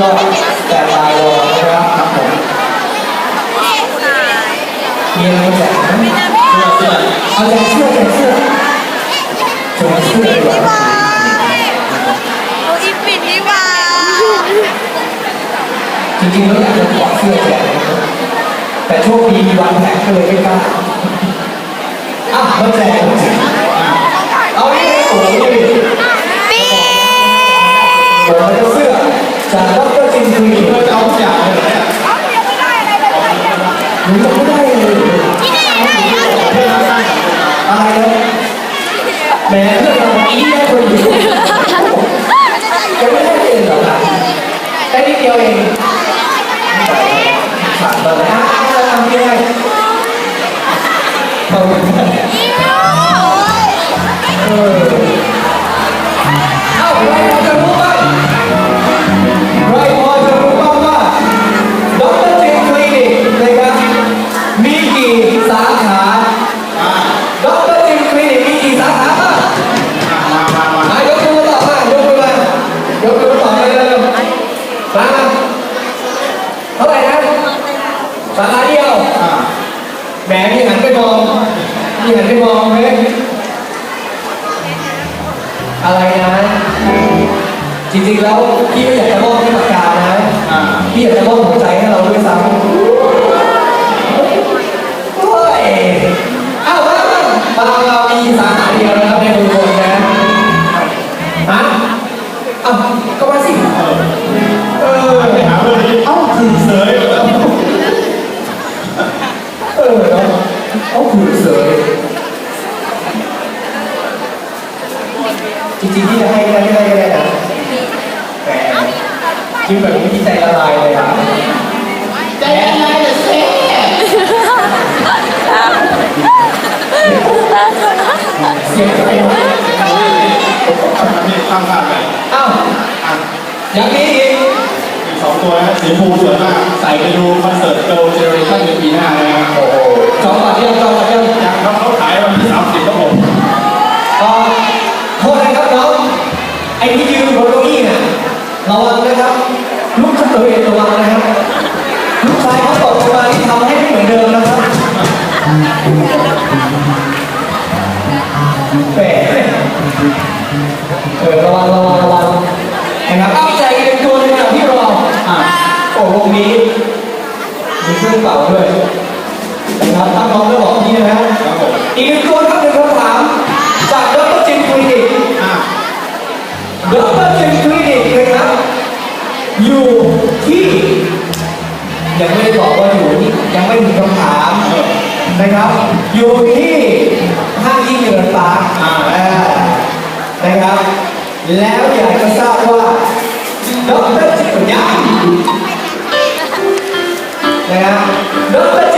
ก็แต่ตายรอครับครับผมมีอะไรแจกไหมเสื้อเสื้อเอาแจกเสื้อแจกเสื้อแจกเสื้อดีกว่าเอาอีปิดดีกว่าจริงๆแล้วอยากจะขอเสื้อแจกนะครับแต่โชคดีมีวันแพ็คก็เลยไม่กล้าอะมาแจกเอาดิโอ้โหดิ ปี ผมจะเสื้อจากดรจินคุย เราจะเอาทุกอย่างเลยเนี่ย หนูยังไม่ได้เลย ที่ไหนได้อะ เพื่อนรักสร้างสรรค์ อะไรนะแหมเรื่องเราอีแม่คนอยู่ยังไม่ได้เองเหรอครับ ไสาขาเดียวอ่าแหมมีหันไปมองมีหันไปมองไหมอะไรนะ จริงๆแล้วพี่ไม่อยากจะมอบให้ปากกานะอ่าพี่อยากจะมอบหัวใจให้เราด้วยซ้ำโอ้ยเอ้ามามามาเรามีสาขา คิดแบบนี้ที่ใจละลายเลยอะใจอะไรเนี่ยเซ่เสียงใจมากทำนี่ตั้งภาพไปเอ้าอะอย่างนี้อีกอีกสองตัวนะสีชมพูสวยมาก ใส่ไปดูคอนเสิร์ตเกิร์ลเจเนอเรชั่น มเออระวังระวังระวังนะครับตั้งใจกันตัวเลยนะพี่รออะโอ้วงนี้ มีเครื่องเป่าด้วยนะครับตั้งน้องแล้บอกพี่นะฮะอีกหนึ่งตัวครับหนึ่งคำถามจากดรจิมคลินิกอะดรจิมคลินิกนะครับอยู่ที่ยังไม่ได้บอกว่าอยู่ยังไม่มีคำถามนะครับ อยู่ที่ ห้างยิ่งเจริญปาร์คอ่านะครับ แล้วอยากจะทราบว่าดรจิตปัญญานะครับดร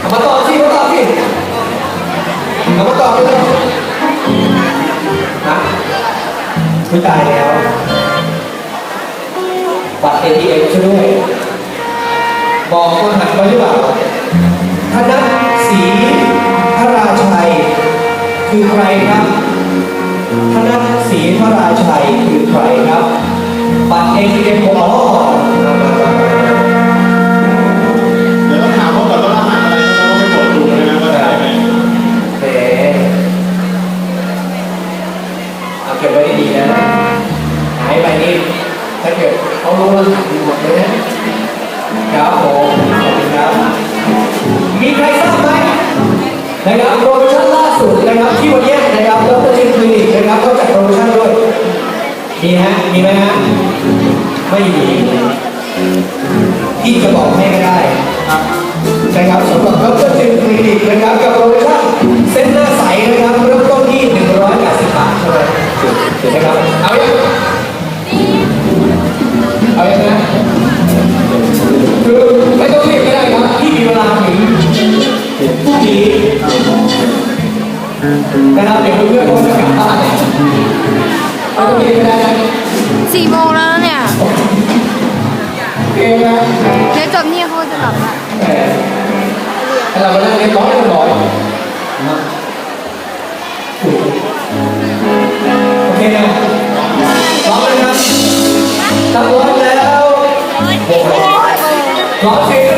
เอามาตอบสิมาตอบสิเอามาตอบไปเลยนะไม่ตายแล้วบัตร ATM ช่วยด้วยบอกคนหันไปหรือเปล่าธนศรีพระราชัย คือใครครับธนศรีพระราชัยคือใครครับบัตร ATM ของอ๋อ กิดเขารู้ว่าดีหมดเลยนะครับผมขอบคุณครับมีใครทราบไหมนะครับโปรโมชั่นล่าสุดนะครับที่วันนี้นะครับดรจิมคลินิกนะครับเขาจัดโปรโมชั่นด้วยมีฮะมีไหมฮะไม่มีพี่จะบอกให้ก็ได้ครับนะครับสำหรับดรจิม สี่โมงแล้วนะเนี่ยโอเคไหมเดี๋ยวจบนี่เขาจะกลับละแหมให้เรามาเล่นเรียบร้อยเรียบร้อยนะครับโอเคนะพร้อมเลยครับถ้าพร้อมแล้วโอ้โหขอเสี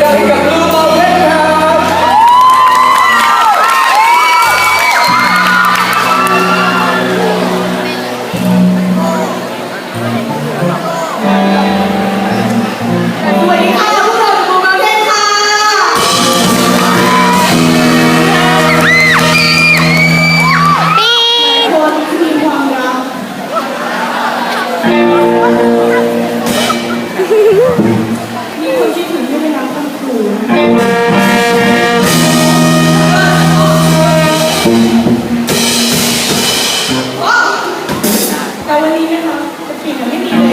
เราปกติเราไม่มี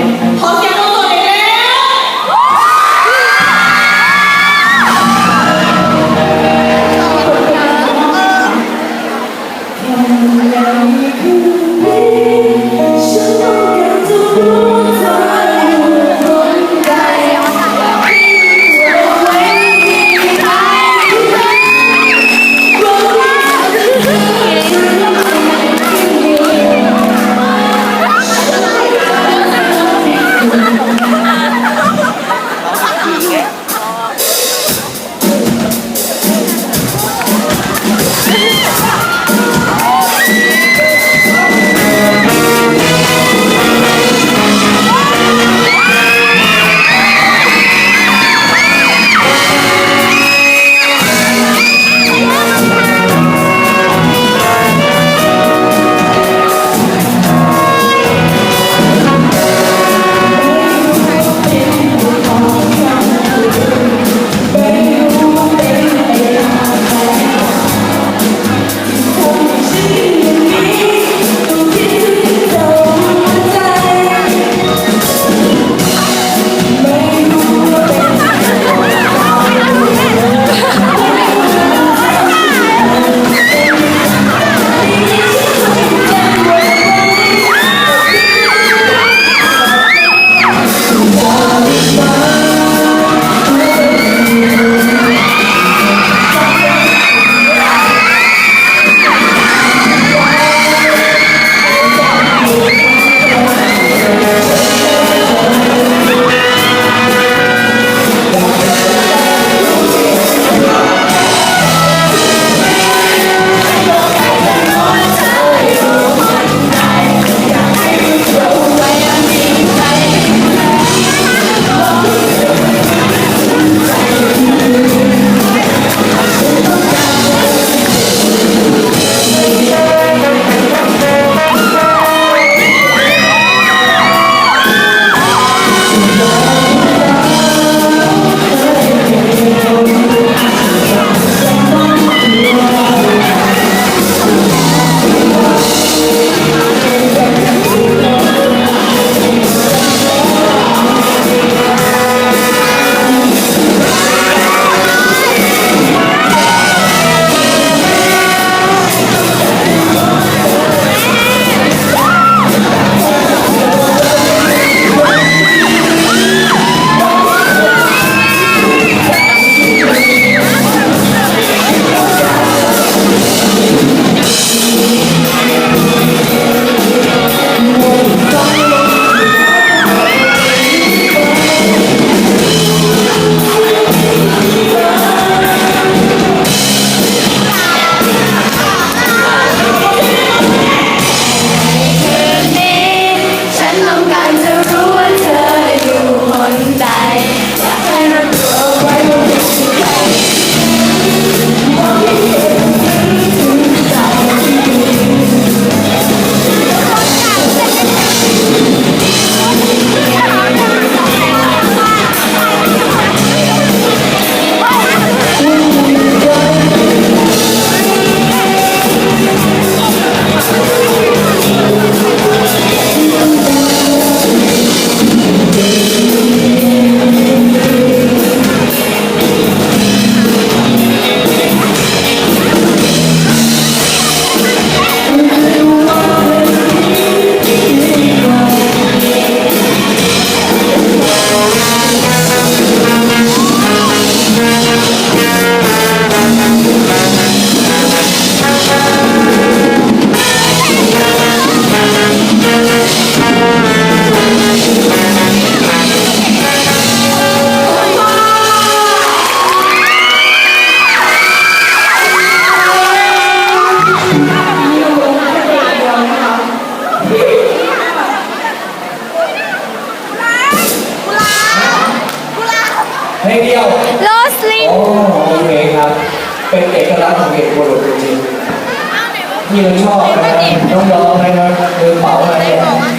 านของเด็กบุรุษจริงๆที่เราชอบนะครับน้องๆนะครับมือเป๋าอะไรเนี่ย